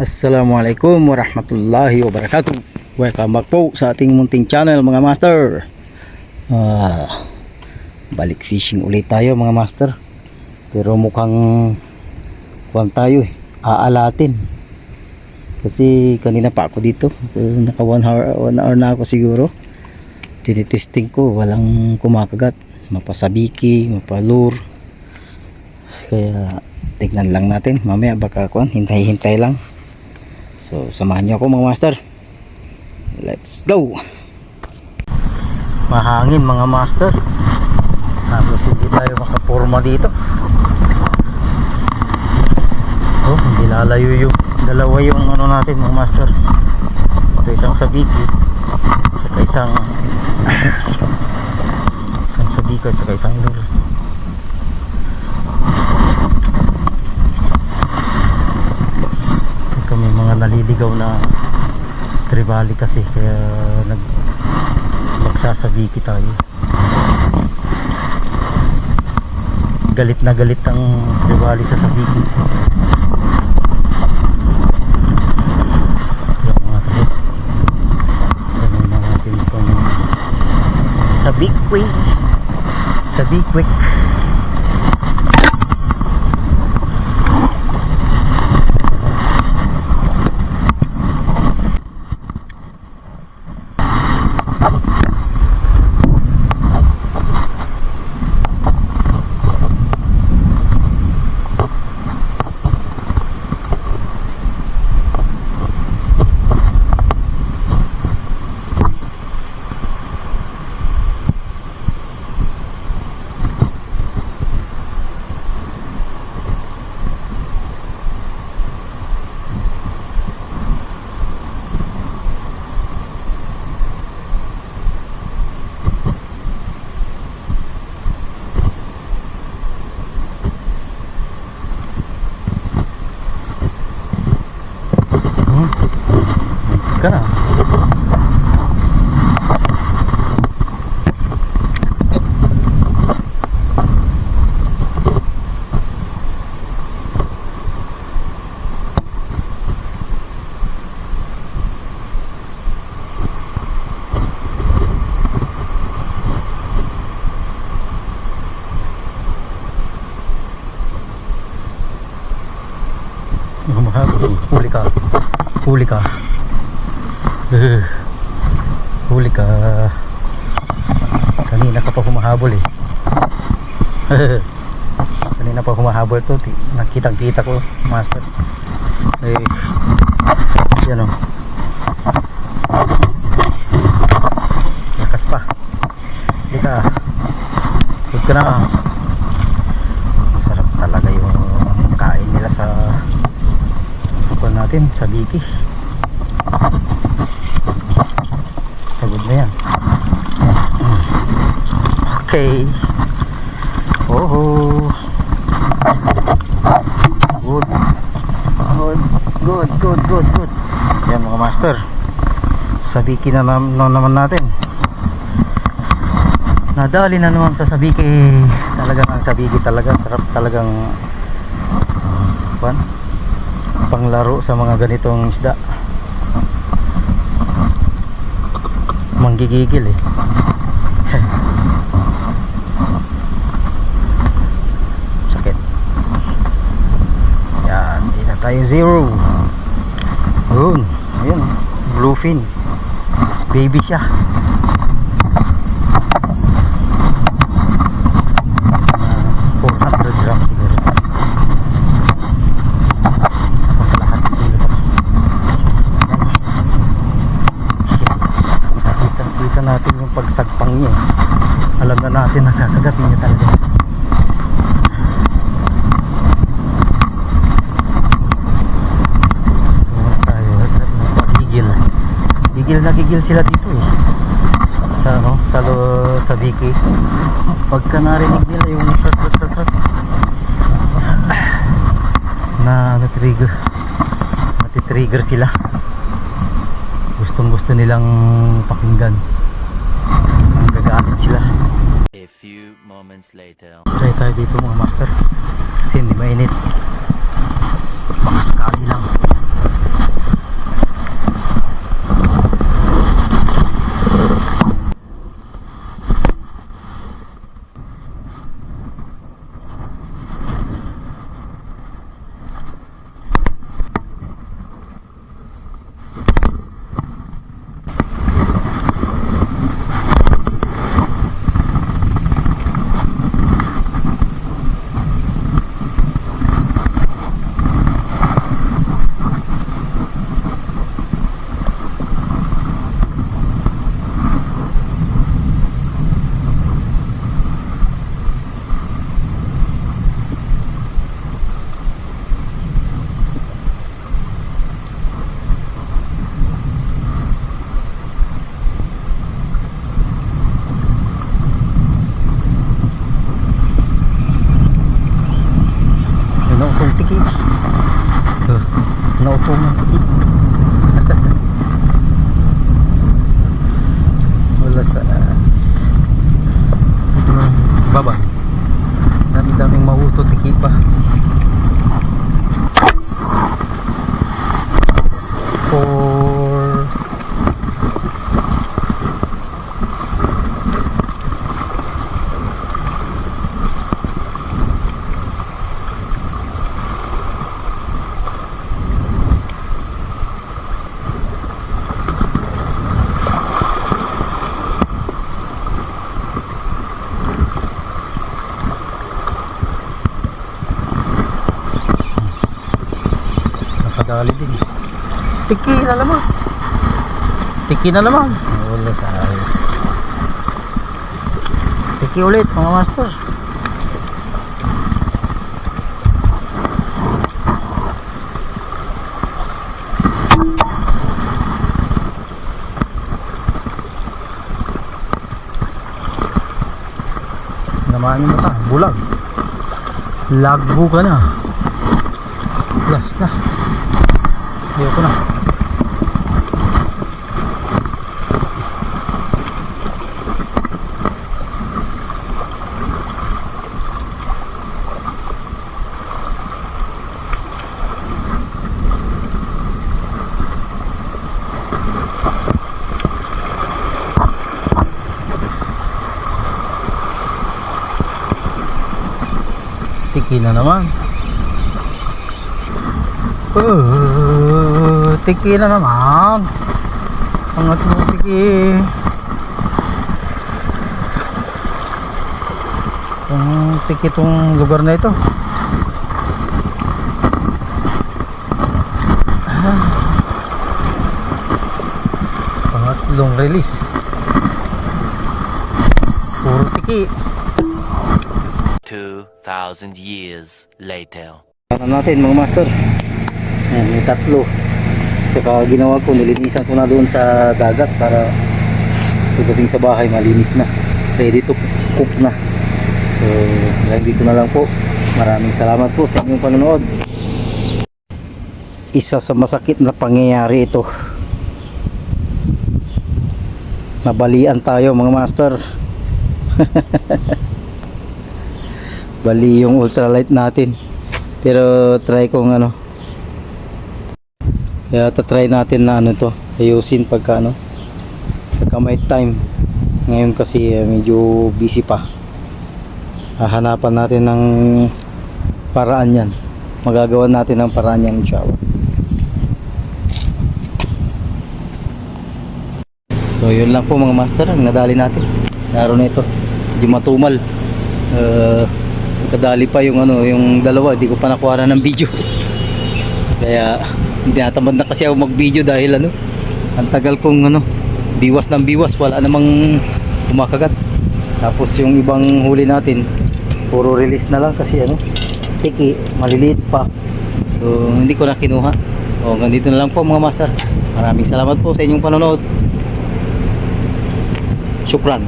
Assalamualaikum warahmatullahi wabarakatuh. Welcome back po sa ating munting channel mga master. Ah, Balik fishing ulit tayo mga master. Pero mukhang Kuwang tayo eh Aalatin. Kasi kanina pa ako dito Naka 1 hour, one hour na ako siguro. Tinitesting ko Walang kumakagat. Mapasabiki, mapalur. Kaya tignan lang natin Mamaya baka kuwan Hintay-hintay lang So, samahan niyo ako mga master. Let's go! Mahangin mga master. Halos hindi tayo makaporma dito. Oh, hindi lalayo yung dalawa yung ano natin mga master. Ito isang sabiki. Saka isang isang sabiko at saka isang lure. Naliligaw na tribali kasi kaya nag magsasabiki tayo. Galit na galit ang tribali sa sabiki mga sabik ganun na natin itong sabikwi sabikwik Hmm. Ka na. Huli ka. Eh, Huli ka. Kanina ka pa humahabol eh. Kanina pa humahabol to. Nakitang kita ko, master. Eh, yan o. Lakas pa. Hindi ka. Huwag ka na. Sarap talaga yung kain nila sa Kuha natin sa Biki. Pagod na yan. Okay. Oho. Good. Good. Good, good, good, good. Yan mga master. Sa Biki na, nam na naman natin. Nadali na naman sa Sabiki. Talagang ang Sabiki talaga. Sarap talagang Kuan? Panglaro sa mga ganitong isda. Manggigigil eh. Sakit. Yan di na tayo zero. Yun yun bluefin. Baby siya Ah, 400 grams siguro lahat ng kilo nakita kita natin yung pagsagpang niya. Alam na natin nakakagat niya talaga. Gigil gigil na gigil sila dito eh. Sa ano sa lo sa Vicky pagka narinig nila yung trat trat trat trat na na-trigger. Nati-trigger sila. Gustong gusto nilang pakinggan gagalit sila. A few moments later. try tayo dito mga master. Kasi hindi mainit. Baka sakali lang naupo mo. Wala sa Ito baba. Dami-daming mahuto tiki pa. For nakadali din. Tiki na naman. Tiki na naman. Wala sa ayos. Tiki ulit mga master. Naman mo ta, bulag. Lagbo ka na. Last na. Ayoko na. Tiki na naman. Uh, tiki na naman. Angat mo tiki. Ang tiki tong lugar na ito. Ah. Pangatlong release. Puro tiki. 2,000 years later. Ano natin mga master? Ayan, may tatlo. Tsaka ginawa ko, nilinisan ko na doon sa dagat para pagdating sa bahay malinis na. Ready to cook na. So, hanggang dito na lang po. Maraming salamat po sa inyong panonood. Isa sa masakit na pangyayari ito. Nabalian tayo mga master. Bali yung ultralight natin. Pero try kong ano. Kaya try natin na ano to. Ayusin pagka ano. Pagka may time. Ngayon kasi eh, medyo busy pa. Hahanapan natin ng paraan yan. Magagawa natin ng paraan yan inshallah. So yun lang po mga master ang nadali natin sa araw na ito. Hindi matumal. Uh, kadali pa yung ano, yung dalawa, hindi ko pa nakuha ng video. Kaya hindi natamad na kasi ako mag-video dahil ano, ang tagal kong ano, biwas ng biwas, wala namang kumakagat. Tapos yung ibang huli natin, puro release na lang kasi ano, tiki, maliliit pa. So hindi ko na kinuha. O ganito na lang po mga master. Maraming salamat po sa inyong panonood. Syukran.